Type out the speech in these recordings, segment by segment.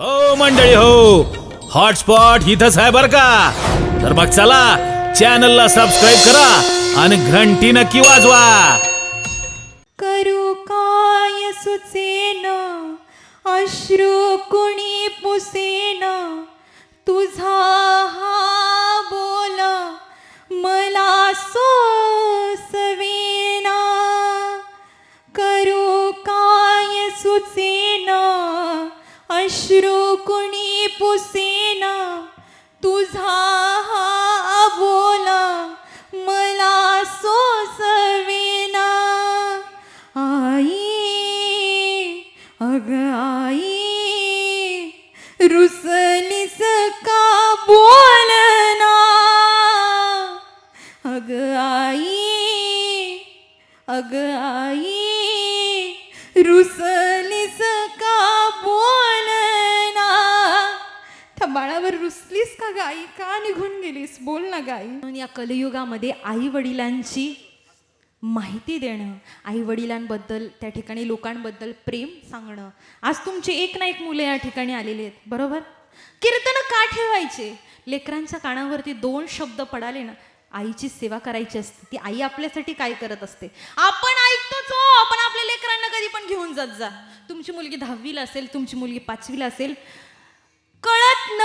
हो मंडळी हो. हॉटस्पॉट इथंच आहे बर का? तर मग चला चॅनलला सबस्क्राईब करा आणि घंटी नक्की वाजवा. करू काय सुचेन? अश्रू कुणी पुसेन? तुझा हा बोल मला सोसवेना. करू काय सुचेन? अश्रू कुणी पुसेना तुझा हा बोल मला सोसवेना. आई अग आई रुसलीस या कलियुगामध्ये आई वडिलांची माहिती देणं आई वडिलांबद्दल त्या ठिकाणी लोकांबद्दल प्रेम सांगणं. आज तुमची एक ना एक मुले या ठिकाणी आलेली आहेत बरोबर? कीर्तन का ठेवायचे? लेकरांच्या कानावरती दोन शब्द पडाले ना आईची सेवा करायची असते ती आई आपल्यासाठी काय करत असते? आपण ऐकतोच हो आपण आपल्या लेकरांना कधी पण घेऊन जात जा. तुमची मुलगी दहावीला असेल तुमची मुलगी पाचवीला असेल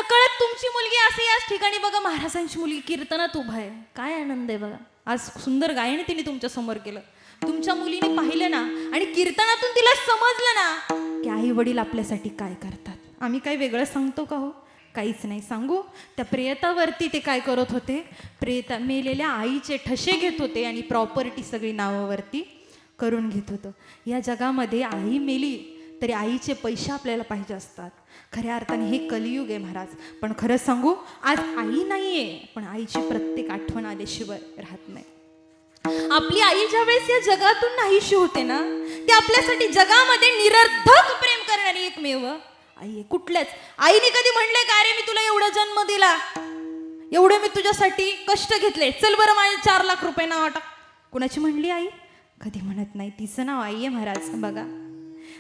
नकळत तुमची मुलगी असे याच ठिकाणी बघा महाराजांची मुलगी कीर्तनात उभा आहे. काय आनंद आहे बघा. आज सुंदर गायन तिने तुमच्यासमोर केलं. तुमच्या मुलीने पाहिलं ना आणि कीर्तनातून तिला समजलं ना की आई वडील आपल्यासाठी काय करतात. आम्ही काय वेगळं सांगतो का हो? काहीच नाही. सांगू? त्या प्रेयतावरती ते काय करत होते? प्रेयता मेलेल्या आईचे ठसे घेत होते आणि प्रॉपर्टी सगळी नावावरती करून घेत होतं. या जगामध्ये आई मेली तरी आईचे पैसे आपल्याला पाहिजे असतात. खऱ्या अर्थाने हे कलियुग आहे महाराज. पण खरं सांगू आज आई नाहीये पण आईची प्रत्येक आठवण आल्याशिवाय राहत नाही. आपली आई ज्या वेळेस या जगातून नाहीशी होते ना ते आपल्यासाठी जगामध्ये निरर्थक प्रेम करणारी एकमेव. आई आहे कुठल्याच. आईने कधी म्हणलंय का रे मी तुला एवढा जन्म दिला? एवढे मी तुझ्यासाठी कष्ट घेतले. चल बरं माझे चार लाख रुपये नाव टाक कुणाची म्हणली आई? कधी म्हणत नाही. तिचं नाव आई आहे महाराज बघा.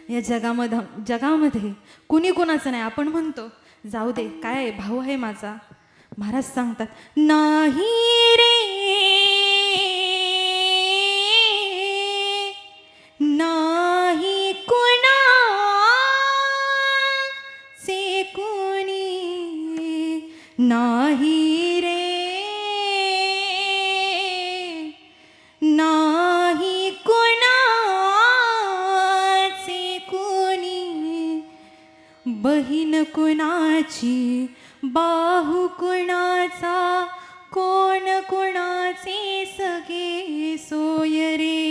या जगामध्ये जगामध्ये कुणी कुणाचं नाही आपण म्हणतो जाऊ दे काय आहे, भाऊ आहे माझा. महाराज सांगतात नाही रे कुणाची? बाहू कुणाचा? कोण कुणाचे सगे सोयरे?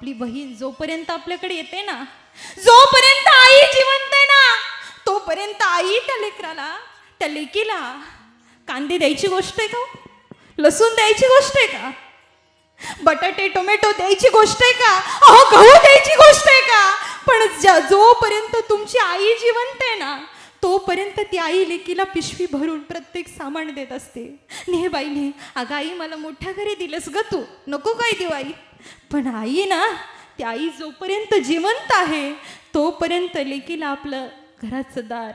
आपली बहीण जोपर्यंत आपल्याकडे येते ना जोपर्यंत आई जिवंत आहे ना तोपर्यंत आई त्या लेकराला त्या लेकीला कांदे द्यायची गोष्ट आहे का हो? लसूण द्यायची गोष्ट आहे का? बटाटे टोमॅटो द्यायची गोष्ट आहे का? अहो गहू द्यायची गोष्ट आहे का? पण ज्या जोपर्यंत तुमची आई जिवंत आहे ना तोपर्यंत ती आई लेकीला पिशवी भरून प्रत्येक सामान देत असते. ने बाई ने अगं आई मला मोठ्या घरी दिलंस ग तू. नको काय देऊ आई? पण आई ना ती आई जोपर्यंत जिवंत आहे तोपर्यंत लेकीला आपलं घराचं दार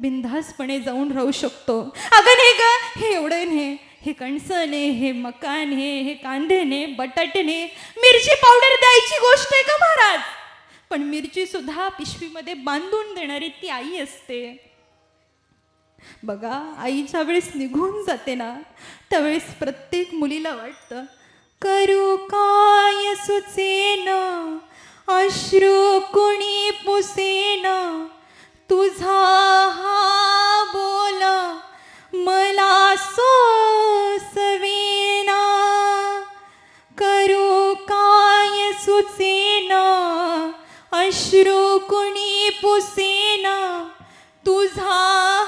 बिनधास्तपणे जाऊन राहू शकतो. अगं नाही ग हे एवढं ने हे कणसं हे मकान हे हे कांदे ने बटाटे ने मिरची पावडर द्यायची गोष्ट आहे का महाराज. पण मिरची सुद्धा पिशवीमध्ये बांधून देणारी ती आई असते. बघा आईच्या वेळेस निघून जाते ना त्यावेळेस प्रत्येक मुलीला वाटतं करू काय सुचेन? अश्रू कुणी पुसेन? तुझा हा बोल मला सोसवेना. करू काय सुचेन? अश्रू कुणी पुसेन? तुझा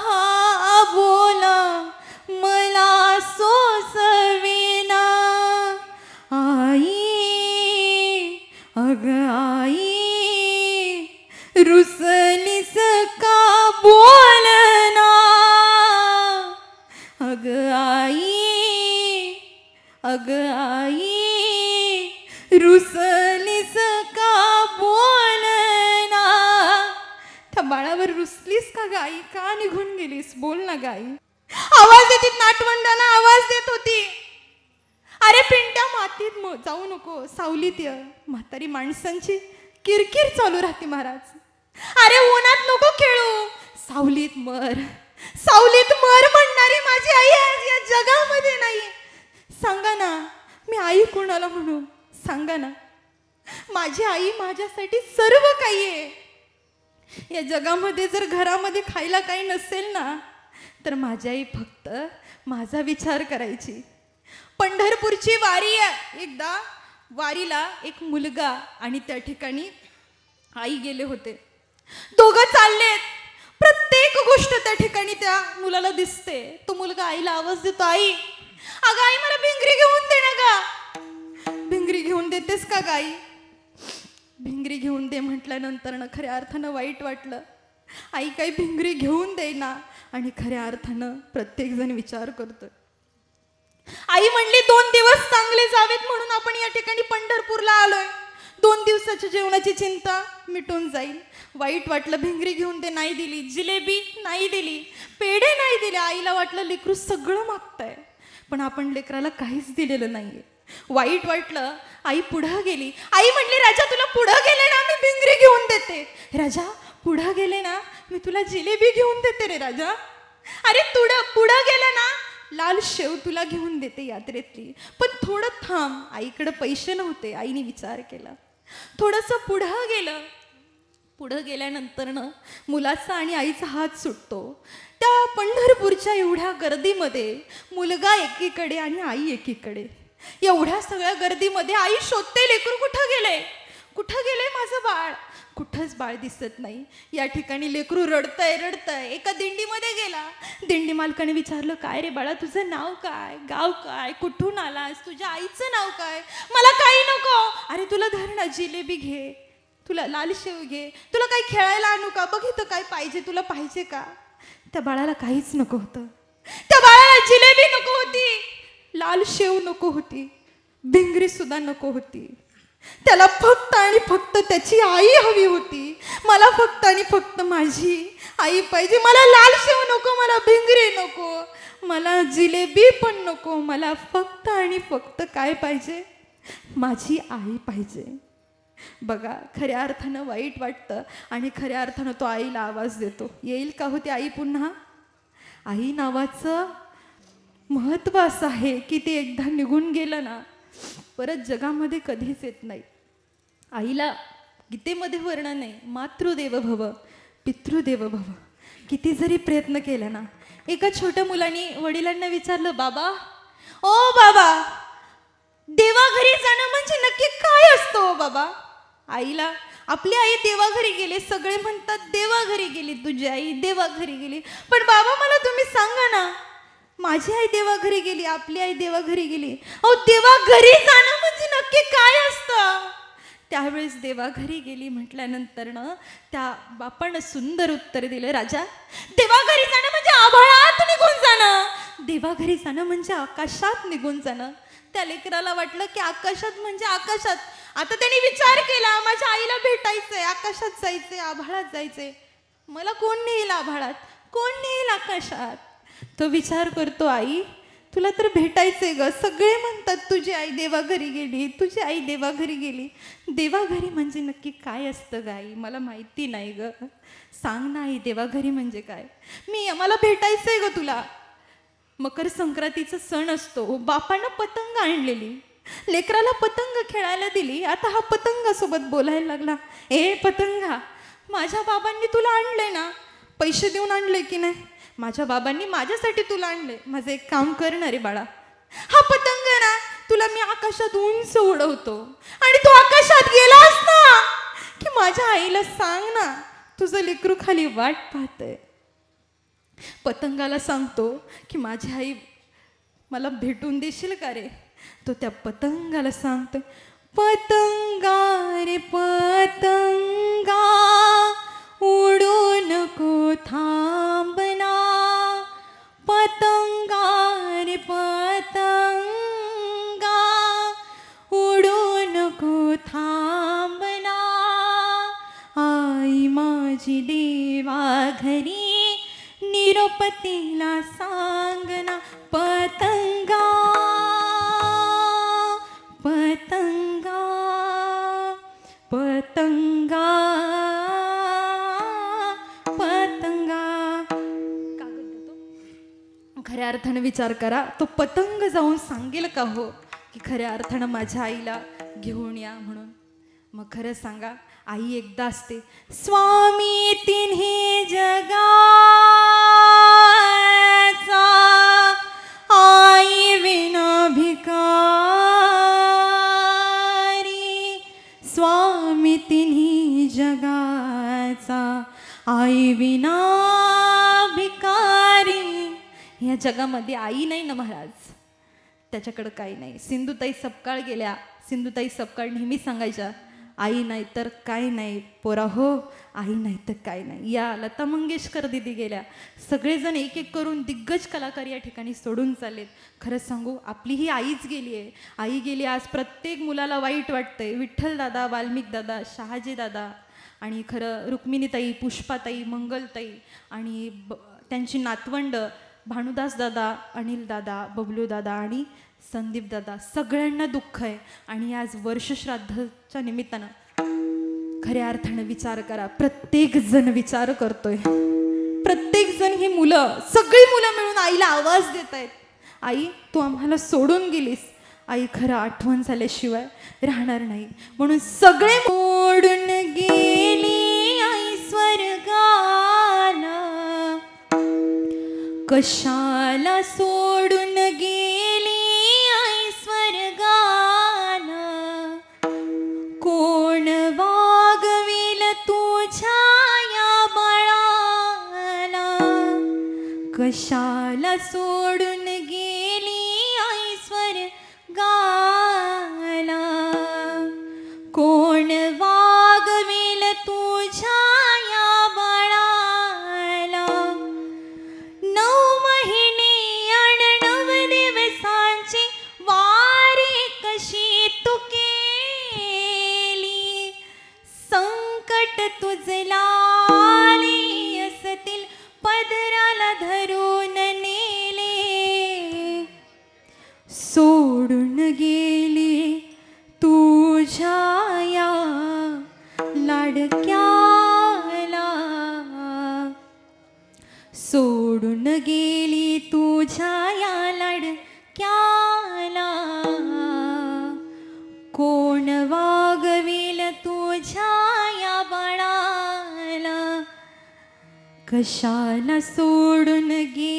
हा बोल मला सोस अग आई रुसलीस का बोलना त्या बाळावर रुसलीस का गाई का निघून गेलीस? बोल ना गाई आवाज देते नाटवंडाला आवाज देत होती. अरे पिंट्या मातीत जाऊ नको सावलीत ये. म्हातारी माणसांची किरकिर चालू राहते महाराज. अरे उन्हात नको खेळू. सावलीत मर. सावलीत मर म्हणणारी माझी आई आज या जगामध्ये नाही. सांगा ना मी आई कोणाला म्हणू? सांगा ना. माझी आई माझ्यासाठी सर्व काही आहे. या जगामध्ये जर घरामध्ये खायला काही नसेल ना तर माझी आई फक्त माझा विचार करायची. पंढरपूरची वारी आहे. एकदा वारीला एक मुलगा आणि त्या ठिकाणी आई गेले होते. दोघं चाललेत. प्रत्येक गोष्ट त्या ठिकाणी त्या मुलाला दिसते. तो मुलगा आईला आवाज देतो आई अगं आई मला भिंगरी घेऊन दे ना का भिंगरी घेऊन देतेस का गाई भिंगरी घेऊन दे म्हटल्यानंतर ना खऱ्या अर्थानं वाईट वाटलं. आई काही भिंगरी घेऊन देईना आणि खऱ्या अर्थानं प्रत्येकजण विचार करतोय. आई म्हणली दोन दिवस चांगले जावेत म्हणून आपण या ठिकाणी पंढरपूरला आलोय. दोन दिवसाच्या जेवणाची चिंता मिटून जाईल. वाईट वाटलं भिंगरी घेऊन ते नाही दिली. जिलेबी नाही दिली. पेढे नाही दिले. आईला वाटलं लेकरू सगळं मागतंय. पण आपण लेकराला काहीच दिलेलं नाहीये. वाईट वाटलं आई पुढं गेली. आई म्हणली राजा तुला पुढं गेले ना मी भिंगरी घेऊन देते. राजा पुढं गेले ना मी तुला जिलेबी घेऊन देते रे राजा. अरे तुडं पुढं गेलं ना लाल शेव तुला घेऊन देते यात्रेतली. पण थोडं थांब आईकडे पैसे नव्हते आईने विचार केला. थोडंसं पुढं गेलं. पुढं गेल्यानंतरनं मुलाचा आणि आईचा हात सुटतो. त्या पंढरपूरच्या एवढ्या गर्दीमध्ये मुलगा एकीकडे आणि आई एकीकडे. एवढ्या सगळ्या गर्दीमध्ये आई शोधते लेकरू कुठं गेले? कुठं गेले माझं बाळ? कुठंच बाळ दिसत नाही. या ठिकाणी लेकरू रडतंय रडतंय. एका दिंडीमध्ये गेला. दिंडी मालकाने विचारलं काय रे बाळा तुझं नाव काय? गाव काय? कुठून आलास? तुझ्या आईचं नाव काय? मला काही नको. अरे तुला धर ना जिलेबी घे. तुला लाल शेव घे. तुला काही खेळायला आणू का? बघ इथं काय पाहिजे. तुला पाहिजे का? त्या बाळाला काहीच नको होतं. त्या बाळाला जिलेबी नको होती. लाल शेव नको होती. भिंगरी सुद्धा नको होती. त्याला फक्त आणि फक्त त्याची आई हवी होती. मला फक्त आणि फक्त माझी आई पाहिजे. मला लाल शेव नको मला भिंगरी नको मला जिलेबी पण नको मला फक्त आणि फक्त काय पाहिजे? माझी आई पाहिजे. बघा खऱ्या अर्थानं वाईट वाटतं आणि खऱ्या अर्थानं तो आईला आवाज देतो. येईल का होती आई पुन्हा? आई नावाचं महत्त्व असं आहे की ते एकदा निघून गेलं ना परत जगामध्ये कधीच येत नाही. आईला गीतेमध्ये वर्णन आहे मातृदेव भव पितृदेव भव किती जरी प्रयत्न केला ना एका छोट्या मुलाने वडिलांना विचारलं बाबा ओ बाबा देवाघरी जाणं म्हणजे नक्की काय असतं बाबा? आईला आपली आई देवाघरी गेले सगळे म्हणतात देवाघरी गेली तुझी आई देवाघरी गेली. पण बाबा मला तुम्ही सांगा ना माझी आई देवाघरी गेली आपली आई देवाघरी गेली. अहो देवाघरी जाणं म्हणजे नक्की काय असतं? त्यावेळेस देवाघरी गेली म्हटल्यानंतर ना त्या बापानं सुंदर उत्तर दिलं राजा देवाघरी जाणं म्हणजे आभाळात निघून जाणं. देवाघरी जाणं म्हणजे आकाशात निघून जाणं. त्या लेकराला वाटलं की आकाशात म्हणजे आकाशात. आता त्यांनी विचार केला माझ्या आईला भेटायचंय आकाशात जायचंय आभाळात जायचंय. मला कोण नेईल आभाळात? कोण नेईल आकाशात? तो विचार करतो आई तुला तर भेटायचंय ग. सगळे म्हणतात तुझी आई देवाघरी गेली तुझी आई देवाघरी गेली. देवाघरी म्हणजे नक्की काय असतं ग आई? मला माहिती नाही ग. सांग ना आई देवाघरी म्हणजे काय? मी मला भेटायचंय ग तुला. मकर संक्रांतीचा सण असतो. बापानं पतंग आणलेली. लेकराला पतंग खेळायला दिली आता हा पतंगासोबत बोलायला लागला. ए पतंगा माझ्या बाबांनी तुला आणलंय ना? पैसे देऊन आणले की नाही? माझ्या बाबांनी माझ्यासाठी तुला आणले माझं एक काम करणार रे बाळा. हा पतंग ना तुला मी आकाशात उंच उडवतो. आणि तू आकाशात गेलास ना की माझ्या आईला सांग ना तुझं लेकरू खाली वाट पाहतंय. पतंगाला सांगतो की माझी आई मला भेटून देशील का रे? तो त्या पतंगाला सांगतोय पतंगा रे पतंगा उडून नको थांबना पतंगा रे पतंगा उडून नको थांबना आई माझी देवा घरी निरोपतीला सांगना पतंग पतंगा पतंगा. कागद देतो खऱ्या अर्थानं विचार करा. तो पतंग जाऊन सांगेल का हो? की खऱ्या अर्थानं माझ्या आईला घेऊन या म्हणून. मग खरं सांगा आई एकदा असते स्वामी तिन्ही जगा आई विना भिकारी. या जगामध्ये आई नाही ना महाराज? त्याच्याकडं काही नाही. सिंधुताई सपकाळ गेल्या. सिंधुताई सपकाळ नेहमी सांगायच्या आई नाही तर काय नाही पोरा हो आई नाही तर काय नाही. या लता मंगेशकर दिदी गेल्या. सगळेजण एक एक करून दिग्गज कलाकार या ठिकाणी सोडून चाललेत. खरंच सांगू आपली ही आईच गेली आहे. आई गेली आज प्रत्येक मुलाला वाईट वाटतंय. विठ्ठल दादा वाल्मिक दादा शहाजी दादा आणि खरं रुक्मिणीताई पुष्पाताई मंगलताई आणि ब त्यांची नातवंड भानुदास दादा अनिल दादा बबलू दादा आणि संदीप दादा सगळ्यांना दुःख आहे. आणि आज वर्षश्राद्धाच्या निमित्तानं खऱ्या अर्थानं विचार करा. प्रत्येक जण विचार करतोय. प्रत्येक जण ही मुलं सगळी मुलं मिळून आईला आवाज देत आहेत आई तू आम्हाला सोडून गेलीस. आई खरं आठवण झाल्याशिवाय राहणार नाही. म्हणून सगळे मोडून कशाला तुझला. कशाला सोडून गे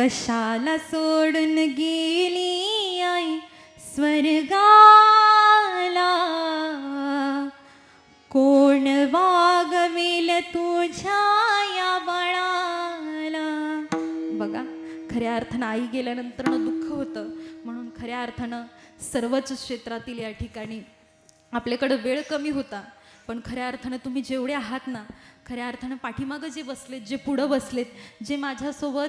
कशाला सोडून गेली आई स्वर्गाला? कोण वागवेल तुझ्या या बाळाला? बघा खऱ्या अर्थानं आई गेल्यानंतर दुःख होतं. म्हणून खऱ्या अर्थानं सर्वच क्षेत्रातील या ठिकाणी आपल्याकडं वेळ कमी होता. पण खऱ्या अर्थानं तुम्ही जेवढे आहात ना खऱ्या अर्थानं पाठीमागं जे बसलेत जे पुढं बसलेत जे माझ्यासोबत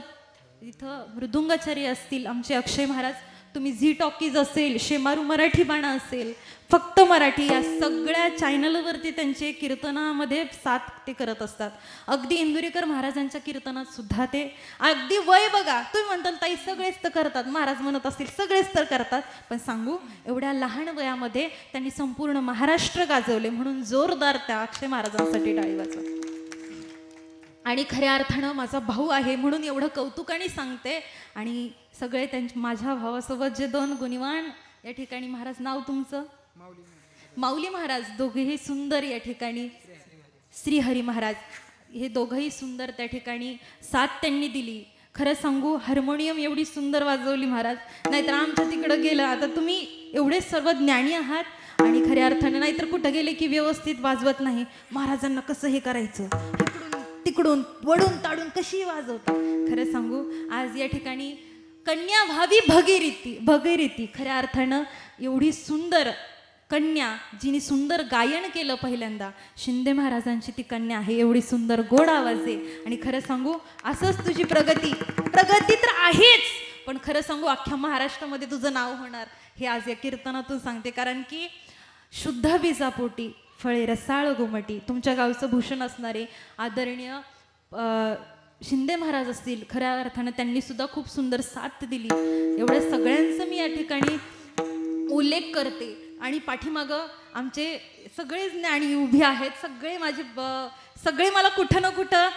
इथं मृदुंगाचार्य असतील आमचे अक्षय महाराज तुम्ही झी टॉकीज असेल शेमारू मराठी बाणा असेल फक्त मराठी या सगळ्या चॅनलवरती त्यांचे कीर्तनामध्ये साथ ते करत असतात. अगदी इंदुरीकर महाराजांच्या कीर्तनात सुद्धा ते. अगदी वय बघा तुम्ही म्हणताल ताई सगळेच तर करतात महाराज म्हणत असतील सगळेच तर करतात. पण सांगू एवढ्या लहान वयामध्ये त्यांनी संपूर्ण महाराष्ट्र गाजवले म्हणून जोरदार त्या अक्षय महाराजांसाठी टाळी वाजवा आणि खऱ्या अर्थानं माझा भाऊ आहे म्हणून एवढं कौतुकाने सांगते. आणि सगळे त्यांच्या माझ्या भावासोबत जे दोन गुणीवान या ठिकाणी महाराज नाव तुमचं? माऊली महाराज. दोघेही सुंदर या ठिकाणी. श्रीहरी महाराज. हे दोघंही सुंदर त्या ठिकाणी साथ त्यांनी दिली. खरं सांगू हार्मोनियम एवढी सुंदर वाजवली महाराज. नाहीतर आमच्या तिकडं गेलं. आता तुम्ही एवढे सर्व ज्ञानी आहात आणि खऱ्या अर्थाने नाहीतर कुठं गेले की व्यवस्थित वाजवत नाही. महाराजांना कसं हे करायचं? तिकडून वडून ताडून कशी वाजवता खरं सांगू आज या ठिकाणी कन्या व्हावी भगीरीती भगीरीती खऱ्या अर्थानं एवढी सुंदर कन्या जिने सुंदर गायन केलं पहिल्यांदा शिंदे महाराजांची ती कन्या आहे एवढी सुंदर गोड आवाज आहे. आणि खरं सांगू असंच तुझी प्रगती प्रगती तर आहेच पण खरं सांगू अख्ख्या महाराष्ट्रामध्ये तुझं नाव होणार हे आज या कीर्तनातून सांगते. कारण की शुद्ध विजापोटी फळे रसाळ गोमटी तुमच्या गावचं भूषण असणारे आदरणीय शिंदे महाराज असतील खऱ्या अर्थानं त्यांनी सुद्धा खूप सुंदर साथ दिली. एवढ्या सगळ्यांचं मी या ठिकाणी उल्लेख करते. आणि पाठीमागं आमचे सगळे ज्ञानी उभे आहेत सगळे माझे ब- सगळे मला कुठं ना कुठं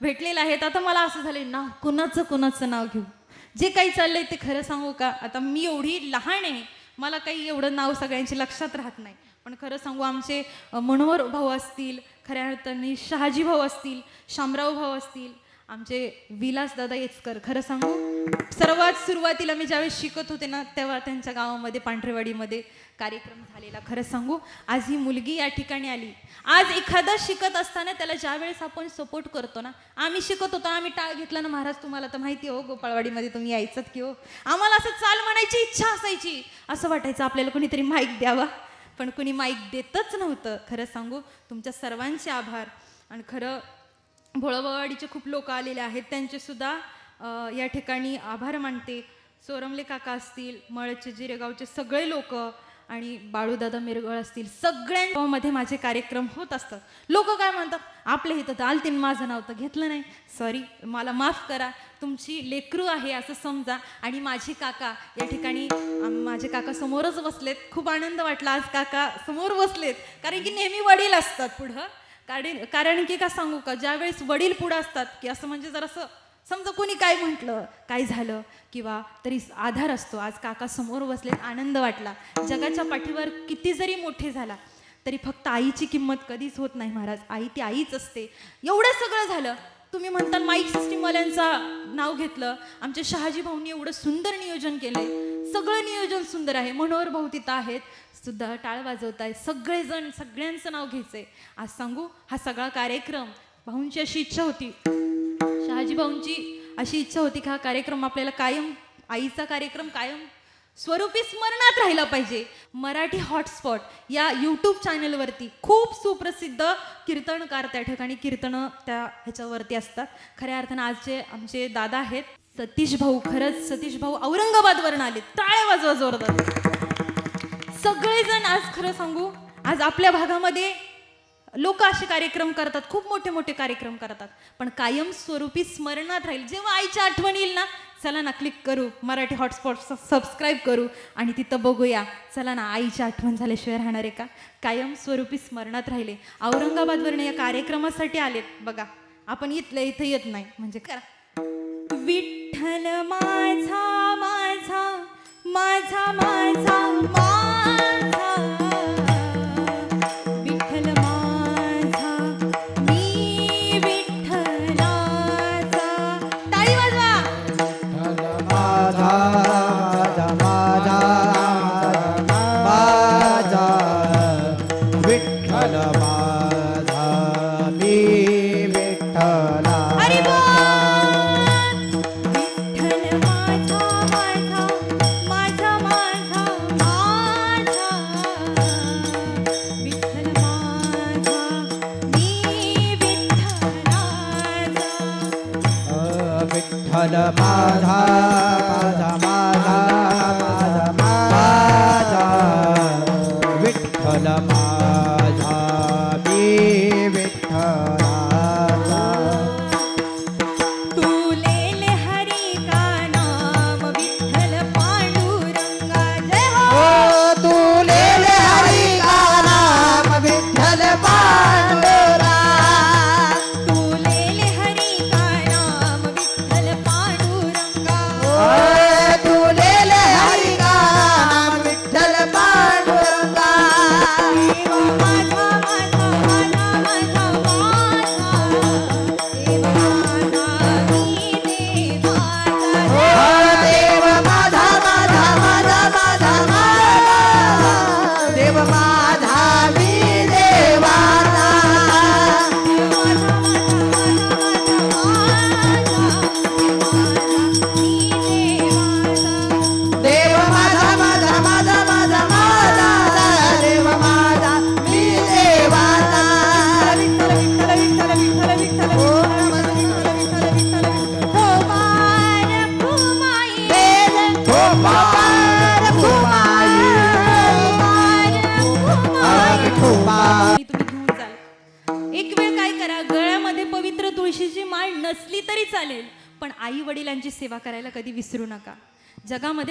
भेटलेले आहेत. आता मला असं झाले नाव कुणाचं कुणाचं नाव घेऊ? जे काही चाललंय ते खरं सांगू का? आता मी एवढी लहान आहे मला काही एवढं नाव सगळ्यांची लक्षात राहत नाही. पण खरं सांगू आमचे मनोहर भाऊ असतील खऱ्या अर्थाने शहाजी भाऊ असतील शामराव भाऊ असतील आमचे विलास दादा येचकर खरं सांगू सर्वात सुरुवातीला मी ज्यावेळेस शिकत होते ना तेव्हा त्यांच्या गावामध्ये पांढरेवाडीमध्ये कार्यक्रम झालेला खरं सांगू आज ही मुलगी या ठिकाणी आली. आज एखादा शिकत असताना त्याला ज्यावेळेस आपण सपोर्ट करतो ना आम्ही शिकत होतो आम्ही टाळ घेतला ना महाराज तुम्हाला तर माहिती हो गोपाळवाडीमध्ये तुम्ही यायचं की हो. आम्हाला असं चाल म्हणायची इच्छा असायची. असं वाटायचं आपल्याला कोणीतरी माहीत द्यावा. पण कुणी माईक देतच नव्हतं. खरं सांगू तुमच्या सर्वांचे आभार. आणि खरं भोळवळवाडीचे खूप लोक आलेले आहेत त्यांचे सुद्धा या ठिकाणी आभार मानते. सोरमले काका असतील मळचे जिरेगावचे सगळे लोक आणि बाळूदादा मिरगळ असतील सगळ्यांमध्ये माझे कार्यक्रम होत असतात. लोक काय म्हणतात आपल्या इथं तर आलतीन माझं नाव तर घेतलं नाही. सॉरी मला माफ करा तुमची लेकरू आहे असं समजा आणि माझे काका या ठिकाणी माझे काका समोरच बसलेत. खूप आनंद वाटला आज काका समोर बसलेत कारण की नेहमी वडील असतात पुढं. कारण कारण की का सांगू का ज्यावेळेस वडील पुढं असतात की असं म्हणजे जरासं समजा कोणी काय म्हटलं काय झालं किंवा तरी आधार असतो आज काका समोर बसले आनंद वाटला. जगाच्या पाठीवर किती जरी मोठे झाला तरी फक्त आईची किंमत कधीच होत नाही महाराज. आई ती आईच असते. एवढं सगळं झालं. तुम्ही म्हणताल माईक सिस्टीमवाल्यांचा नाव घेतलं. आमच्या शहाजी भाऊंनी एवढं सुंदर नियोजन केलंय. सगळं नियोजन सुंदर आहे. मनोहर भाऊ तिथं आहेत. सुद्धा टाळ वाजवतायत सगळेजण सगळ्यांचं नाव घ्यायचंय. आज सांगू हा सगळा कार्यक्रम भाऊंची अशी इच्छा होती. शहाजी भाऊंची अशी इच्छा होती की हा कार्यक्रम आपल्याला कायम आईचा कार्यक्रम कायम स्वरूपी स्मरणात राहिला पाहिजे. मराठी हॉटस्पॉट या यूट्यूब चॅनलवरती खूप सुप्रसिद्ध कीर्तनकार त्या ठिकाणी कीर्तनं त्या ह्याच्यावरती असतात. खऱ्या अर्थानं आजचे आमचे दादा आहेत. सतीश भाऊ खरंच सतीश भाऊ औरंगाबादवरून आले. टाळे वाजवा जोरदार. सगळेजण आज खरं सांगू आज आपल्या भागामध्ये लोक असे कार्यक्रम करतात खूप मोठे मोठे कार्यक्रम करतात. पण कायम स्वरूपी स्मरणात राहील. जेव्हा आईच्या आठवण येईल ना चला ना क्लिक करू. मराठी हॉटस्पॉट सबस्क्राईब करू आणि तिथं बघूया. चला ना आईची आठवण झाल्याशिवाय राहणार आहे का? कायम स्वरूपी स्मरणात राहिले. औरंगाबादवरनं या कार्यक्रमासाठी आलेत. बघा आपण इथलं इथं येत नाही. म्हणजे करा. विठ्ठल माझा माझा माझा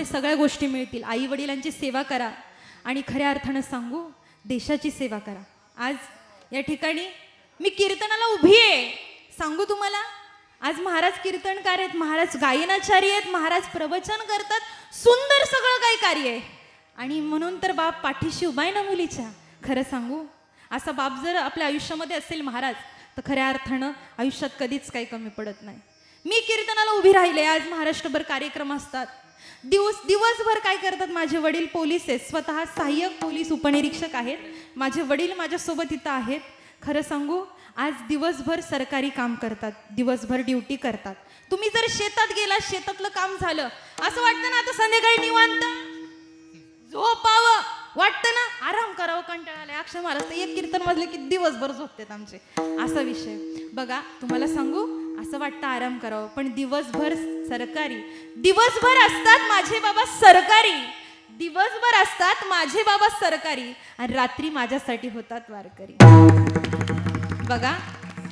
सगळ्या गोष्टी मिळतील. आई वडिलांची सेवा करा आणि खऱ्या अर्थानं सांगू देशाची सेवा करा. आज या ठिकाणी मी कीर्तनाला उभी आहे. सांगू तुम्हाला? आज महाराज कीर्तनकार आहेत महाराज गायनाचारी आहेत महाराज प्रवचन करतात. सुंदर सगळं काही कार्य आहे. आणि म्हणून तर बाप पाठीशी उभा आहे ना मुलीच्या. खरं सांगू असा बाप जर आपल्या आयुष्यामध्ये असेल महाराज तर खऱ्या अर्थानं आयुष्यात कधीच काही कमी पडत नाही. मी कीर्तनाला उभी राहिले आज महाराष्ट्रभर कार्यक्रम असतात. दिवस दिवसभर काय करतात माझे वडील पोलीस आहेत. स्वतः सहाय्यक पोलीस उपनिरीक्षक आहेत. माझे वडील माझ्यासोबत इथं आहेत. खरं सांगू आज दिवसभर सरकारी काम करतात. दिवसभर ड्युटी करतात. तुम्ही जर शेतात गेला शेतातलं काम झालं असं वाटतं ना आता संध्याकाळी निवांत? झोपावं. वाटतं ना? आराम करावं कंटाळा आलाय महाराज एक कीर्तन वाजले की दिवसभर झोपतात आमचे. असा विषय. बघा तुम्हाला सांगू असं वाटतं आराम करावं. पण दिवसभर सरकारी दिवसभर असतात माझे बाबा सरकारी. दिवसभर असतात माझे बाबा सरकारी. आणि रात्री माझ्यासाठी होतात वारकरी. बघा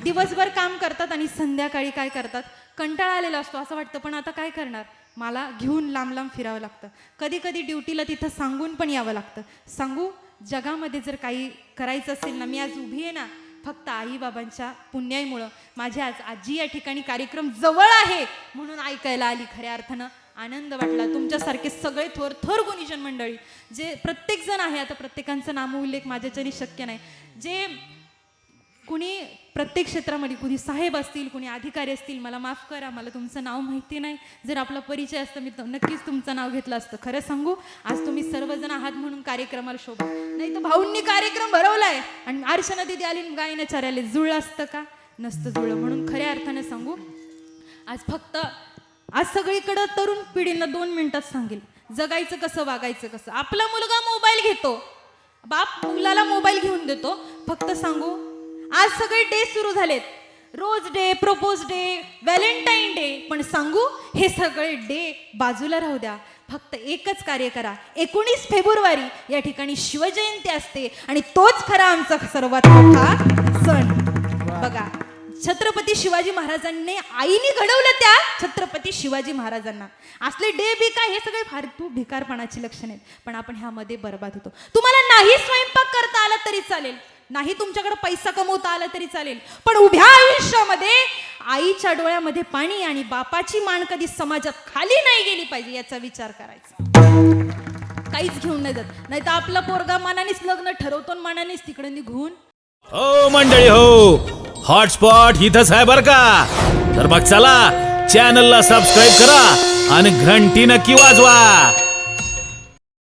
दिवसभर काम करतात आणि संध्याकाळी काय करतात? कंटाळा आलेला असतो असं वाटतं पण आता काय करणार? मला घेऊन लांब लांब फिरावं लागतं. कधी कधी ड्युटीला तिथं सांगून पण यावं लागतं. सांगू जगामध्ये जर काही करायचं असेल ना मी आज उभी आहे ना फक्त आई बाबांच्या पुण्याईमुळं माझी आज आजी या ठिकाणी कार्यक्रम जवळ आहे म्हणून ऐकायला आली खऱ्या अर्थानं. आनंद वाटला. तुमच्यासारखे सगळे थोर थोर गुणीजन मंडळी जे प्रत्येकजण आहे आता प्रत्येकांचं नामोल्लेख माझ्याच्याने शक्य नाही. जे कुणी प्रत्येक क्षेत्रामध्ये कुणी साहेब असतील कुणी अधिकारी असतील मला माफ करा मला तुमचं नाव माहिती नाही. जर आपला परिचय असतं मी नक्कीच तुमचं नाव घेतलं असतं. खरं सांगू आज तुम्ही सर्वजण आहात म्हणून कार्यक्रमाला शोभा. नाही तर भाऊंनी कार्यक्रम भरवलाय आणि आरशना दिदी आली गायनाचार्याला जुळलं असतं का? नसतं जुळलं म्हणून खऱ्या अर्थाने सांगू आज फक्त आज सगळीकडं तरुण पिढींना दोन मिनिटात सांगेल. जगायचं कसं वागायचं कसं? आपला मुलगा मोबाईल घेतो. बाप मुलाला मोबाईल घेऊन देतो. फक्त सांगू आज सगळे डे सुरू झालेत. Rose day propose day valentine day पण सांगू हे सगळे डे बाजूला राहू द्या. फक्त एकच कार्य करा. एकोणीस फेब्रुवारी या ठिकाणी शिवजयंती असते आणि तोच खरा आमचा सर्वात मोठा सण. बघा छत्रपती शिवाजी महाराजांनी आईने घडवलं त्या छत्रपती शिवाजी महाराजांना. असले डे बी काय हे सगळे फालतू भिकारपणाची लक्षण आहेत. पण आपण ह्यामध्ये बर्बाद होतो. तुम्हाला नाही स्वयंपाक करता आला तरी चालेल. नाही तुमच्याकडे पैसा कमवता आला तरी चालेल. पण उभ्या आयुष्यामध्ये आईच्या डोळ्यामध्ये पाणी आणि बापाची मान कधी समाजात खाली नाही गेली पाहिजे याचा विचार करायचा. काहीच घेऊन नाही जात. नाही तर आपला पोरगा मानानेच लग्न ठरवतो मानानेच तिकडे निघून हो मंडळी हो. हॉटस्पॉट इथंच आहे बर का? तर मग चला चॅनलला सबस्क्राईब करा आणि घंटी नक्की वाजवा.